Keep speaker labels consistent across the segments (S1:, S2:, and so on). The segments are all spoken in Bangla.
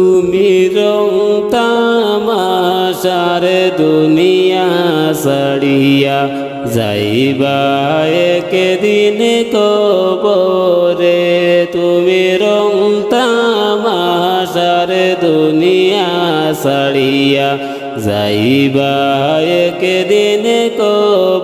S1: তুমি রং তামাশার দুনিয়া সাড়িয়া যাইবা একদিন কবরে। তুমি রং তামাশার দুনিয়া সাড়িয়া যাইবা একদিন কবরে।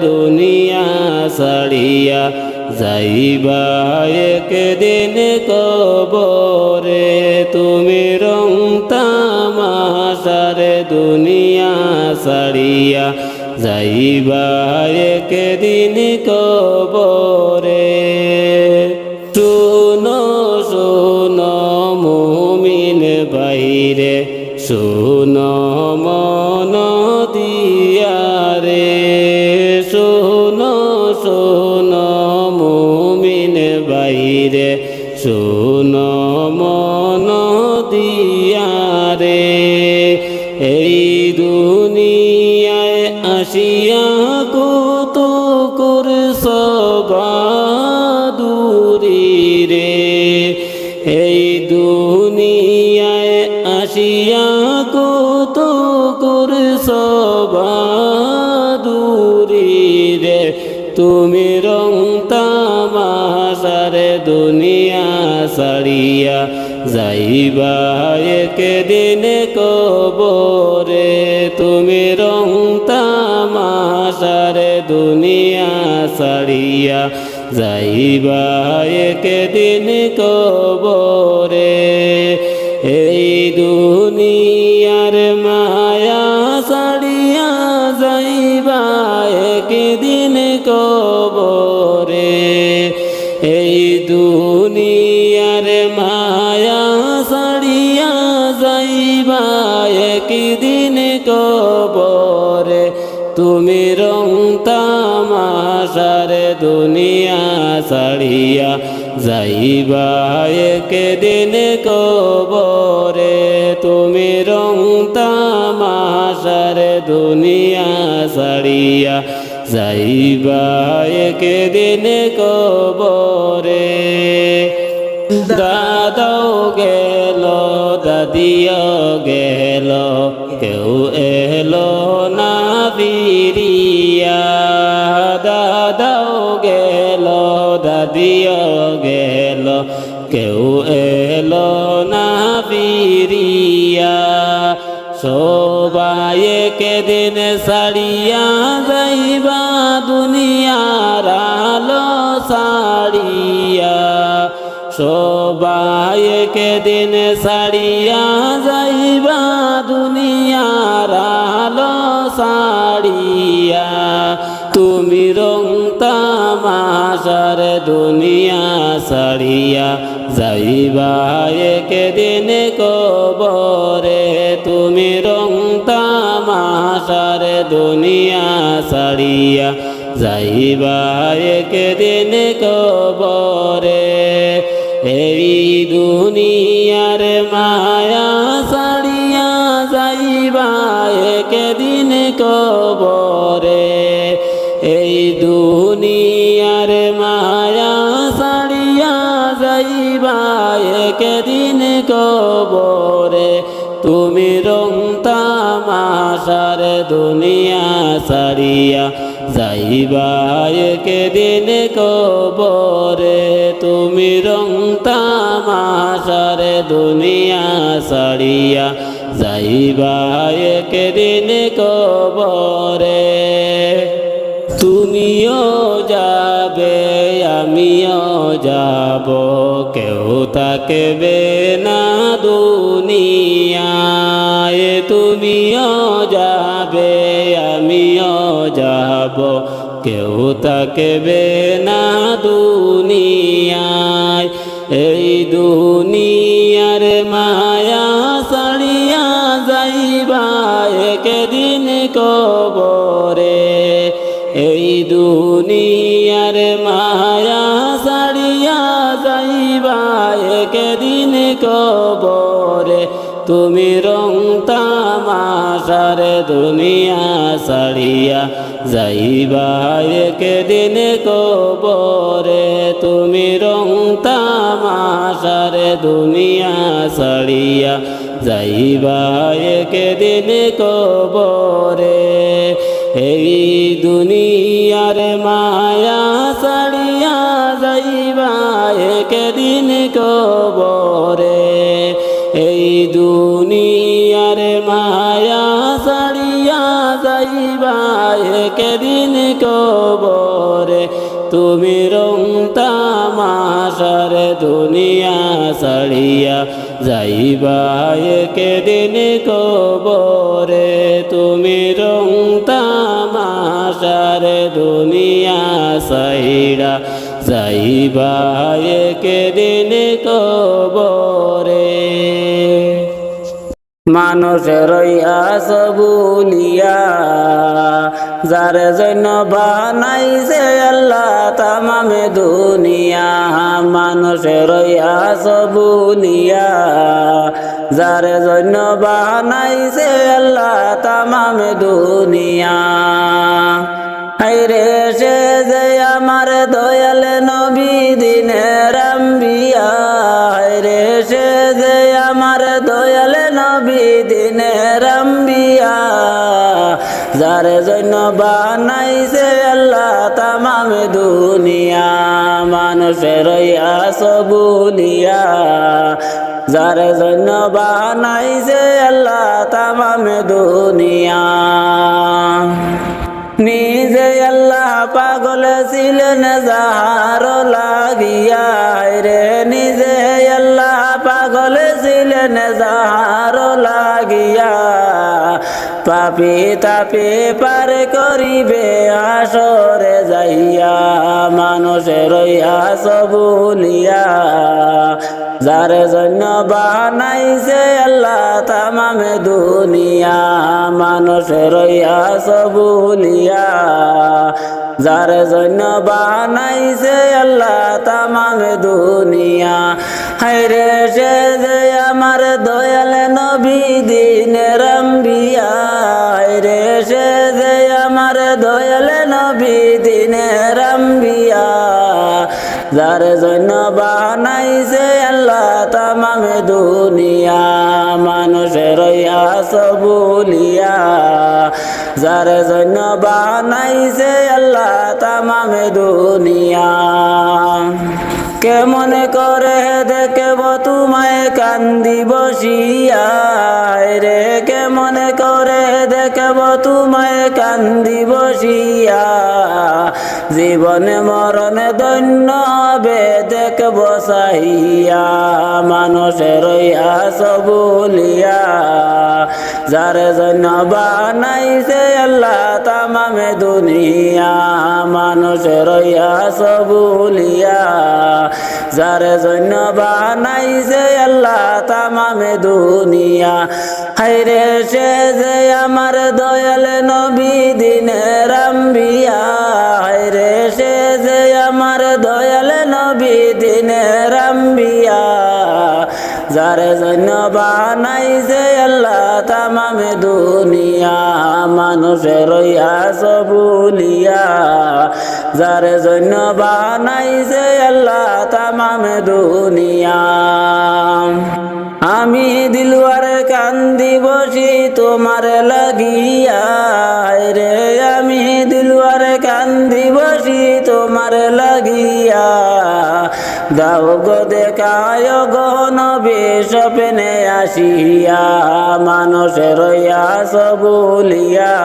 S1: দুনিয়া সাড়িয়া যাইবা একদিন কবরে। তুমি রং তামাশার দুনিয়া সাড়িয়া যাইবা একদিন কবরে। তুমি রং তামাশার দুনিয়া সাড়িয়া যাইবা একদিন কবরে। তুমি রং তামাশার দুনিয়া সাড়িয়া যাইবা একদিন কবরে। এই দুনিয়ার একদিন কবরে, তুমি রং তামাশার দুনিয়া সাড়িয়া যাইবা। একদিন কবরে, তুমি রং তামাশার দুনিয়া সাড়িয়া যাইবা। একদিন কবরে, দাদাও গেল, দাদিও গেল কেউ এলো না বিরিয়া দাদাও গেল, দাদিও গেল, কেউ এলো না বিরিয়া সবাই দিন সারিয়া যাইবা, দুনিয়ার আলো সারিয়া সবাই দিন সারিয়া যাইবা, দুনিয়ার আলো সারিয়া তুমি রং তামাশার দুনিয়া সারিয়া যাইবা, একদিন কবরে। তুমি রং তামাশার দুনিয়া সারিয়া যাইবা, একদিন কবরে। দুনিয়ার মায়া সারিয়া যাইবা একদিন কবরে। এই দুনিয়ার মায়া সারিয়া যাইবা একদিন কবরে। তুমি রং তামাশার দুনিয়া সারিয়া যাইবা একদিন কবরে। তুমি রং তামাশার দুনিয়া সারিয়া যাইবা একদিন কবরে। তুমিও যাবে, আমিও যাব, কেউ থাকবে না দুনিয়ায়। তুমিও যাবে, আমিও যাব, কেউ থাকবে না দুনিয়ায়। এই দুনিয়ার দুনিয়া সারিয়া যাইবা। একদিন কবরে তুমি রং তামাশার দুনিয়া সারিয়া যাইবা। একদিন কবরে এই দুনিয়ার মায়া সারিয়া যাইবা। একদিন কবরে এই দুনিয়ার মায়া কবরে, তুমি রং তামাশার দুনিয়া সারিয়া যাইবা একদিন কবরে, তুমি রং তামাশার দুনিয়া সাইরা যাইবা একদিন কবরে। মানুষের বুলিয়া যার জন্য বানাইছে আল্লাহ তামামে দুনিয়া মানুষের বুলিয়া যার জন্য বানাইছে আল্লাহ তামামে দুনিয়া। হাইরে দিনের আম্বিয়া, যার জন্য বানাইছে আল্লাহ তামাম দুনিয়া, মানুষের সবুলিয়া, যার জন্য বানাইছে আল্লাহ তামাম দুনিয়া। নিজে আল্লাহ পাগল ছিলেন যাহার লাগিয়া রে পাগল ছিলেন যাহার লাগিয়া। পাপি তাপি পার করিবে আসরে যাইয়া মানুষের সবুলিয়া যার জন্য বানাইছে আল্লাহ তামামে দুনিয়া মানুষের সবুলিয়া যার জন্য বানাইছে আল্লাহ তামামে দুনিয়া। হাইরে সে যে আমার দয়াল নবী দিনের আম্বিয়া। হাইরে সে যে আমার দয়াল নবী দিনের আম্বিয়া। যার জন্য বানাইছে আল্লাহ তামামে দুনিয়া। মানুষের সবুলিয়া। যার জন্য বানাইছে আল্লাহ তামামে দুনিয়া। কেমন করে দেখব তোমায় কান্দি বসিয়া? রে কেমন করে দেখব তোমায় কান্দি বসিয়া? জীবন মরণ দৈন্য হবে, দেখব সাহিয়া। মানুষের সবুলিয়া যার জন্য বানাইছে আল্লাহ তামামে দুনিয়া, মানুষের সবুলিয়া যার জন্য বানাইছে আল্লাহ তামামে দুনিয়া। হাইরে সে যে আমার দয়াল নবী দিনের আম্বিয়া। হাইরে সে যে আমার দয়াল নবী দিনের আম্বিয়া। যার জন্য বানাইছে আল্লাহ তামামে দুনিয়া, মানুষের সবুলিয়া। যার জন্য বানাইছে আল্লাহ তামামে দুনিয়া। আমি দিলওয়ার কান্দি বসি তোমার লাগিয়া। রে, আমি দিলওয়ার কান্দি বসি তোমার দাও গো দেখায় গো নবী স্বপ্নে আসিয়া মানুষের সবুলিয়া।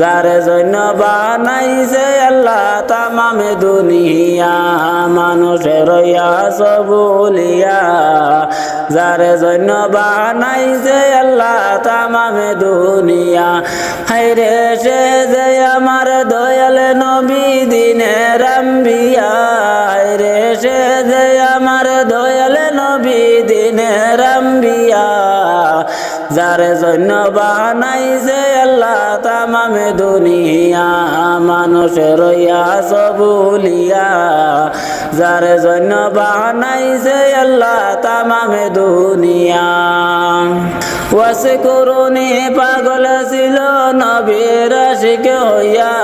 S1: যার জন্য বানাইছে আল্লাহ তামামে দুনিয়া মানুষের সবুলিয়া। যার জন্য বানাইছে আল্লাহ তামামে দুনিয়া হাইরে সে যে আমার দয়াল নবী, দিনের আম্বিয়া। আম্বিয়া যার জন্য বানাইছে আল্লাহ তামামে দুনিয়া, মানুষের সবুলিয়া। যার জন্য বানাইছে আল্লাহ তামামে দুনিয়া। ওয়াসে করুনি পাগল ছিল নবীর আশিক হইয়া।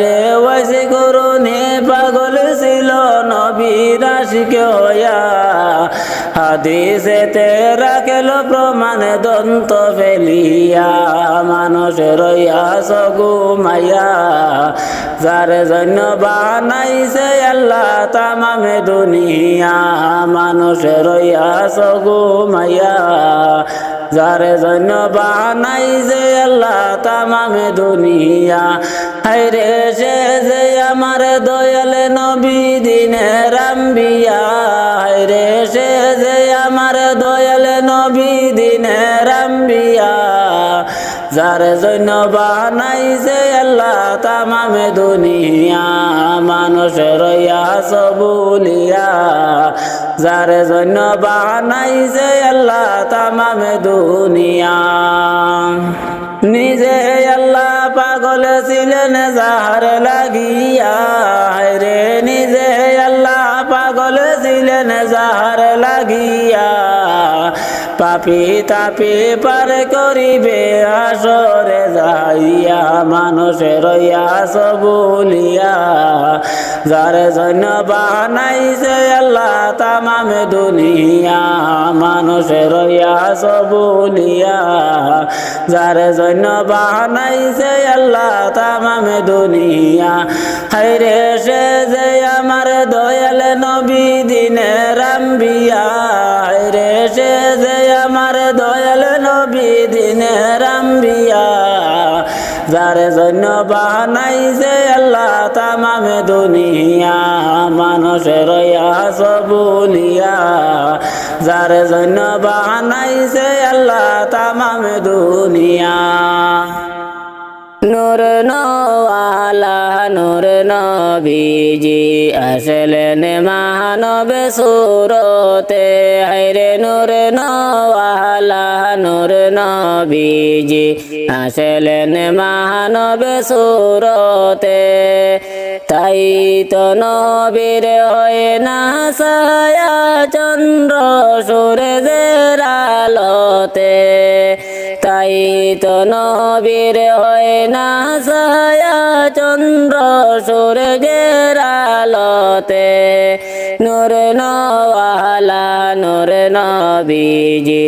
S1: রে ওয়াসে করুনি পাগল ছিল নবীর আশিক হইয়া। হাদিসেতে রাখেল প্রমাণ দন্ত ফেলিয়া মানুষের সগু মাইয়া যার জন্য বানাইছে আল্লাহ তামামে দুনিয়া মানুষের সগু মাইয়া যার জন্য বানাইছে আল্লাহ তামামে দুনিয়া। হাইরে সে যে আমার দয়াল নবী, দিনের আম্বিয়া। হাইরে সে দয়াল নবী দিনের যার জন্য বানাইছে আল্লাহ তামামে দুনিয়া মানুষের সবুলিয়া। যার জন্য বানাইছে আল্লাহ তামামে দুনিয়া। নিজে আল্লাহ পাগল ছিলেন যাহার লাগিয়া রে পাপি তাপি পার করিবে আসরে যাইয়া মানুষের সবুলিয়া যার জন্য বানাইছে আল্লাহ তামামে দুনিয়া, মানুষের সবুলিয়া যার জন্য বানাইছে আল্লাহ তামামে দুনিয়া হাইরে সে যে আমার দয়াল নবী দিনের আম্বিয়া। আমার দয়াল নবী দিনের যার জন্য বানাই যে আল্লাহ তামামে দুনিয়া, মানুষের সবুলিয়া, যার জন্য বানাই যে আল্লাহ তামামে দুনিয়া। নূর নওয়ালা, নূর নবীজি আসলেন মানব সুরতে। হাইরে নূর নওয়ালা, নূর নবীজি আসলেন মানব সুরতে। তাই তো নবীর হয় না সায়া চন্দ্র সূর্যের আলোতে। তাই তো নবীর হয় না সায়া চন্দ্র সূর্যের আলোতে। নূর নওয়ালা, নূর নবীজি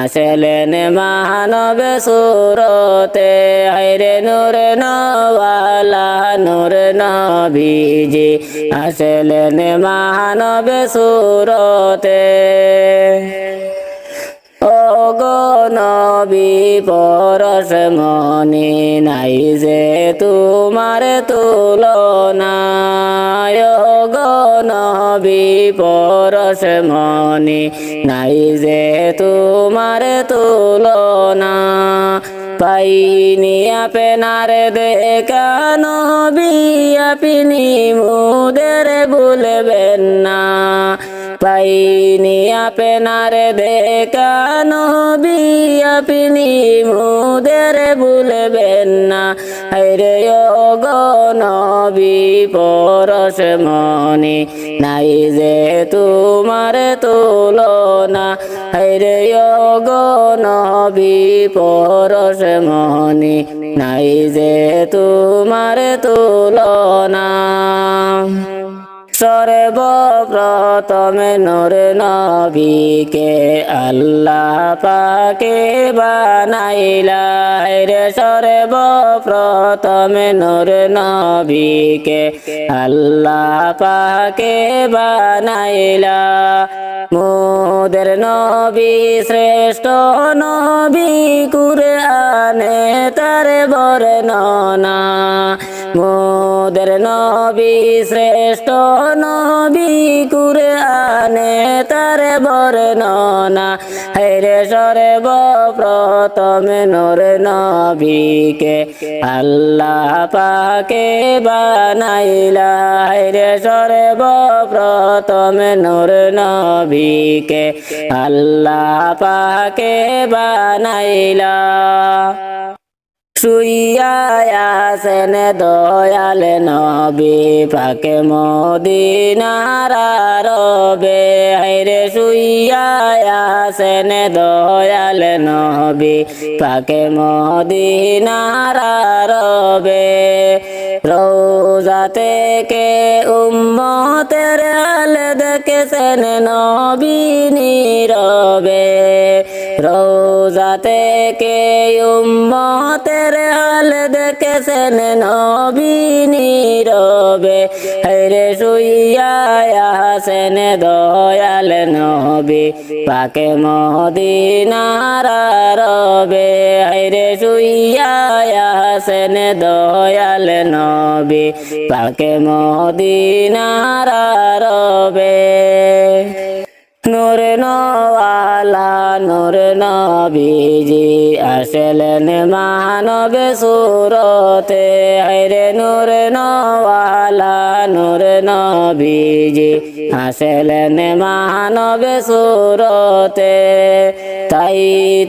S1: আসলেন মানব সুরতে। হাইরে নূর নওয়ালা, নূর নবীজি আসলেন মানব সুরতে। ও পরশ মনে নাই যে তোমার তুলনা গো পরশ মনে নাই যে তোমার তুলনা। পাইনি আপনার দেখা নবী, আপনি মুদের বলবেন না। পাইনি আপনার দেখা নবী, আপনি মুদের ভুলবেন না। রে ও গো নবী, পরশ মনে নাই যে তোমার তুলনা। রে ও গো নবী, পরশ মনে নাই যে তোমার তুলনা। সর্বপ্রথমে নূর নবীকে আল্লাহ পাকে বানাইলা। রে সর্বপ্রথমে নূর নবীকে আল্লাহ পাকে বানাইলা। মোদের নবী, শ্রেষ্ঠ নবী কুরআনে তার বর্ণনা। মোদের
S2: নবী, শ্রেষ্ঠ নবী কুরে আনে তার বর্ণনা, হেরে সরে প্রথমে নূর নবীকে। আল্লাহ পাকে বানাইলা, হেরে সরে প্রথমে নূর নবীকে। আল্লাহ পাকে বানাইলা। শুইয়াছেন দয়াল নবী, পাকে মদিনার রবে হাইরে শুইয়াছেন দয়াল নবী, পাকে মদিনার রবে রোজা থেকে উম্মতের হাল দেখেছেন নবী নীরবে। রোজা থেকে উম্মতের হাল দেখেছেন নবী নীরবে? হেরে শুইয়া হাসেন দয়াল নবী। পাকে মদিনার রবে হেরে শুইয়া হাসেন দয়াল নবী। পাকে মদিনার রবে নূর নওয়ালা, নূর নবীজি আসলেন মানব সুরতে। হরে নূর নওয়ালা, নূর নবীজি আসলেন মানব সুরতে। তাই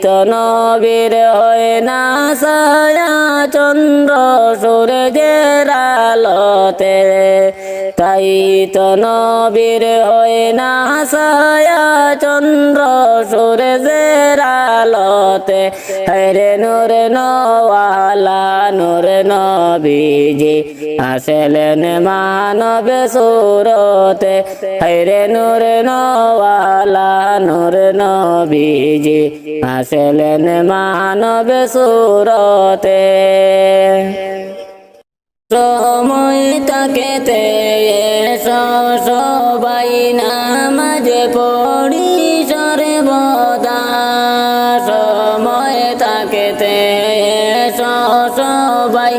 S2: তো নবীর হয় না সায়া চন্দ্র সূর্যের আলোতে। তাই তো নবীর হয় না সায়া চন্দ্র সূর্যের আলোতে হরে নূর নওয়ালা, নূর নবীজি, আসলেন মানব সুরতে হরে নূর নওয়ালা, নূর নবীজি, আসলেন মানব সুরতে। সময় এসো সবাই নামাজ পড়ি সরে বদা সময় এসো সবাই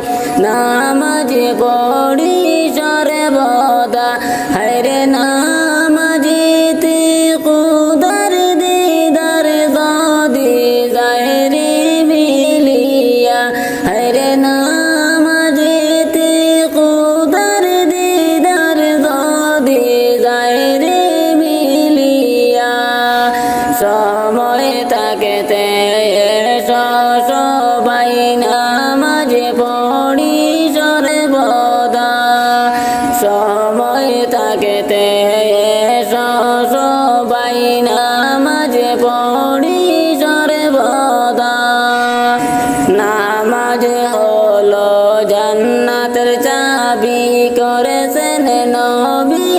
S2: নামাজ পড়ি। করেছেন নবী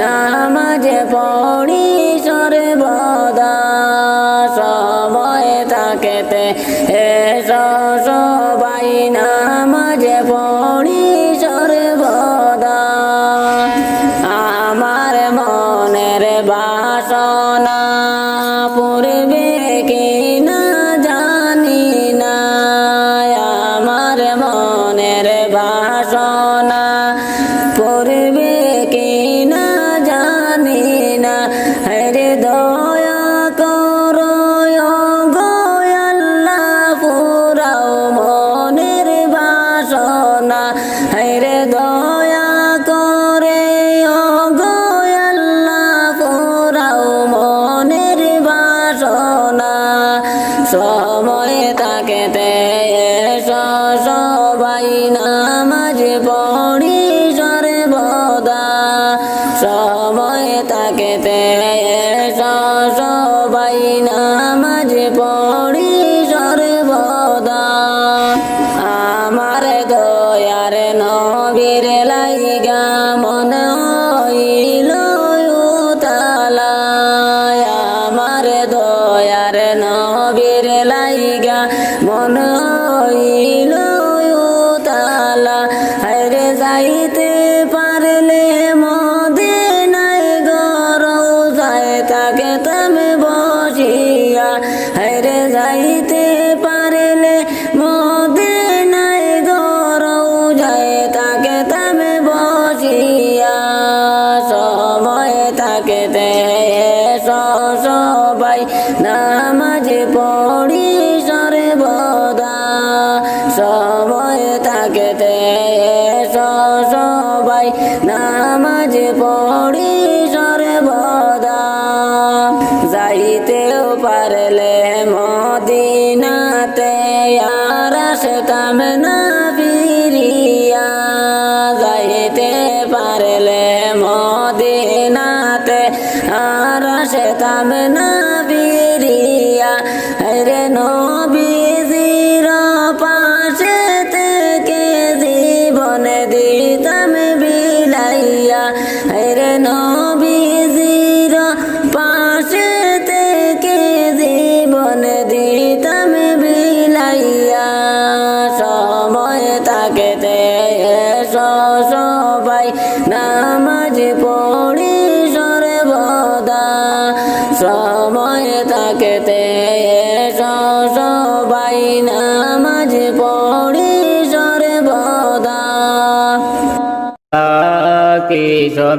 S2: নামাজ পড়ি বাইরে যাইতে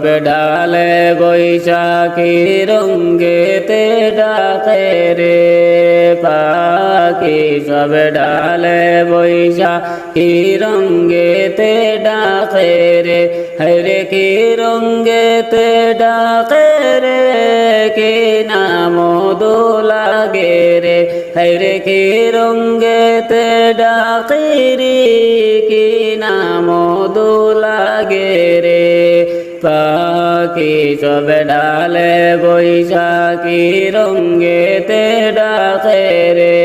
S1: সবে ডালে কীরঙ্গে তে ডাকে রে পাখি। সব ডালে বৈশাখী রঙ্গেতে ডাকে রে হরে কি রঙ্গেতে ডাকে রে? কি নাম লাগে রে হরে কি রঙ্গেতে ডাকে রে? কি নাম লাগে রে? পাখি সবে ডালে কীরঙ্গে তে ডাকে রে।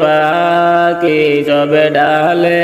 S1: পাখি সবে ডালে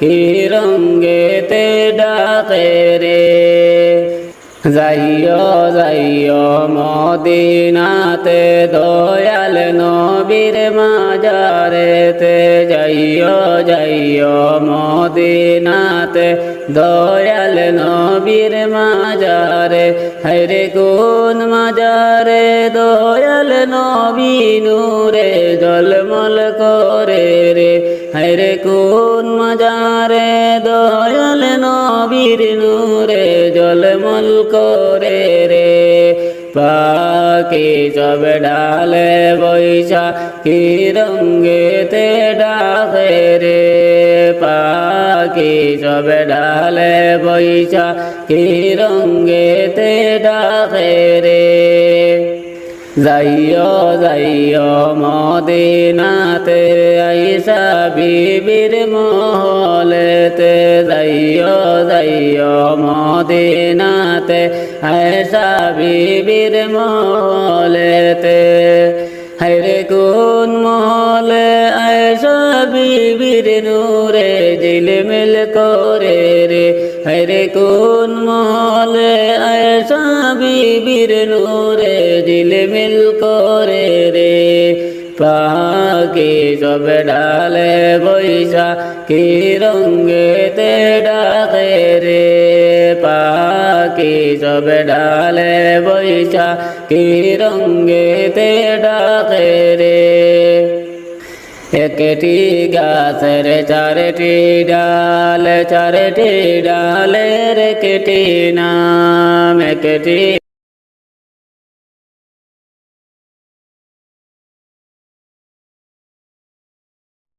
S1: হিরঙ্গে তে ডাকে রে। যাইও যাইও মদিনাতে, দয়াল নবীর মাজারেতে। যাইও যাইও মদিনাতে, দয়াল নবীর মাজারে। হরে কোন মাজারে দয়াল নবী নূরে জলমল করে রে। হরে কোন মাজারে দয়াল নবীর নূরে জলমল করে রে। পাখি সবে ডালে বৈশা, কি রঙ্গেতে ডাকে রে। পাখি সবে ডালে বৈশা, কি রঙ্গেতে ডাকে রে। যাইও যাইও মদিনাতে, আইসা বিবির মহলেতে। যাইও যাইও মদিনাতে, আইসা বিবির মহলেতে। হাইরে কোন মহলে আইসা বিবির নূরে জিলমিল করে রে। হাইরে কোন মহলে আইসা বিবির নূরে জিলমিল করে রে। পাখি সব ডালে বৈশা কি রঙ্গেতে ডাকে রে। পাখি সব ডালে বৈশা কি রঙ্গেতে ডাকে রে। একটি গাছের চারটি ডাল চারটি ডালের একটি নাম একটি